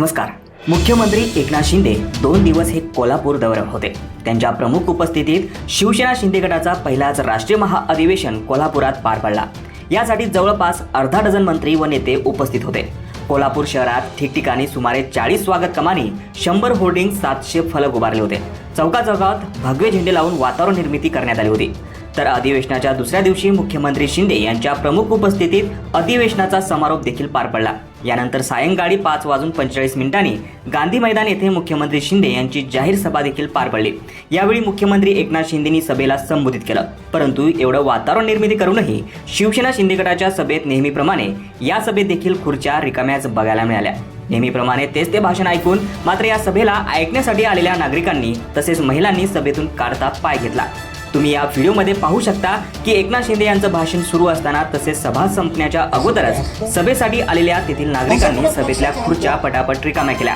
नमस्कार. मुख्यमंत्री एकनाथ शिंदे दोन दिवस हे कोल्हापूर दौऱ्यावर होते. त्यांच्या प्रमुख उपस्थितीत शिवसेना शिंदे गटाचा पहिलाच राष्ट्रीय महाअधिवेशन कोल्हापुरात पार पडला. यासाठी जवळपास अर्धा डझन मंत्री व नेते उपस्थित होते. कोल्हापूर शहरात ठिकठिकाणी सुमारे चाळीस स्वागत कमानी शंभर होर्डिंग सातशे फलक उभारले होते. चौका चौकात भगवे झेंडे लावून वातावरण निर्मिती करण्यात आली होती. तर अधिवेशनाच्या दुसऱ्या दिवशी मुख्यमंत्री शिंदे यांच्या प्रमुख उपस्थितीत अधिवेशनाचा समारोप देखील पार पडला. यानंतर सायंकाळी पाच वाजून पंचेचाळीस मिनिटांनी गांधी मैदान येथे मुख्यमंत्री शिंदे यांची जाहीर सभा देखील पार पडली. यावेळी मुख्यमंत्री एकनाथ शिंदेनी सभेला संबोधित केलं. परंतु एवढं वातावरण निर्मिती करूनही शिवसेना शिंदे गटाच्या सभेत नेहमीप्रमाणे या सभेत देखील खुर्च्या रिकाम्याच बघायला मिळाल्या. नेहमीप्रमाणे तेच ते भाषण ऐकून मात्र या सभेला ऐकण्यासाठी आलेल्या नागरिकांनी तसेच महिलांनी सभेतून काढता पाय घेतला. तुम्ही या व्हिडिओमध्ये पाहू शकता की एकनाथ शिंदे यांचं भाषण सुरू असताना तसेच सभा संपण्याच्या अगोदरच सभेसाठी आलेल्या तेथील नागरिकांनी सभेतल्या खुर्च्या पटापट रिकाम्या केल्या.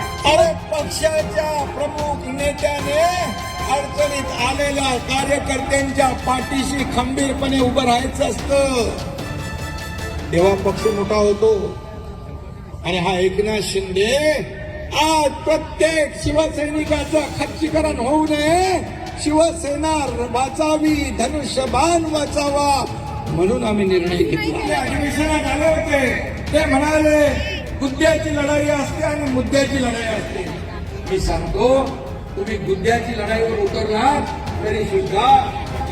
पक्षाच्या प्रमुख नेत्याने अडचणीत आलेल्या कार्यकर्त्यांच्या पाठीशी खंबीरपणे उभं राहायचं असतं. तेव्हा पक्ष मोठा होतो. आणि हा एकनाथ शिंदे आज प्रत्येक शिवसैनिकाचं खच्चीकरण होऊ नये. शिवसेना वाचावी धनुष्यबाण वाचावा म्हणून आम्ही निर्णय घेतला. अधिवेशनात आले होते. ते म्हणाले गुद्द्याची लढाई असते आणि मुद्द्याची लढाई असते. मी सांगतो तुम्ही गुद्द्याची लढाईवर उतरला तरी सुद्धा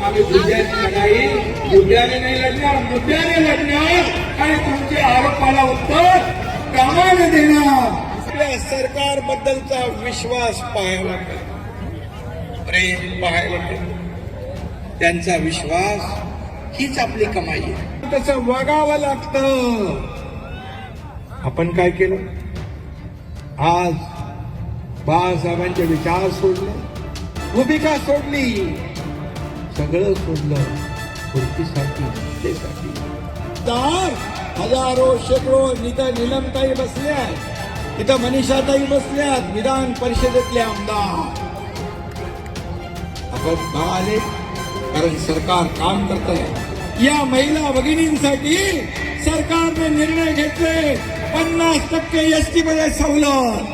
आम्ही गुद्द्याची लढाई गुद्द्याने नाही लढणार मुद्द्याने लढणार. आणि तुमचे आरोपाला उत्तर कामाने देणार. आपल्या सरकारबद्दलचा विश्वास पाहायला मिळतो. प्रेम पाहायला त्यांचा विश्वास हीच आपली कमाई आहे. तसं वागावं लागतं. आपण काय केलं? आज बाळासाहेबांचे विचार सोडले. भूमिका सोडली. सगळं सोडलं. खुर्चीसाठी सत्तेसाठी दार हजारो शेकडो इथं निलमताई बसल्या इथं मनीषाताई बसल्यात विधान परिषदेतले आमदार. आपण का आले कारण सरकार काम करत आहे या महिला भगिनींसाठी सरकारने निर्णय घेतले पन्नास टक्के एसटी मध्ये सवलत.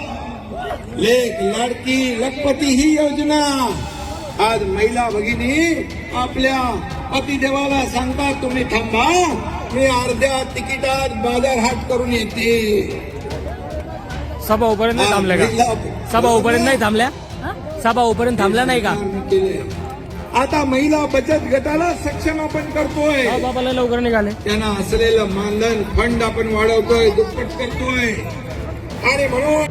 लेख लाडकी लखपती ही योजना. आज महिला भगिनी आपल्या पतिदेवाला सांगतात तुम्ही थांबा मी अर्ध्या तिकिटात बाजारहाट करून येते. सभा उपर्यंत थांबल्या का? सभा उपर्यंत नाही थांबल्या? सभा उपर्यंत थांबल्या नाही का. आता महिला बचत गटाला सक्षम आपण करतोय बाबाला लवकर निघाले. त्यांना असलेलं मानधन फंड आपण वाढवतोय दुप्पट करतोय. आणि म्हणून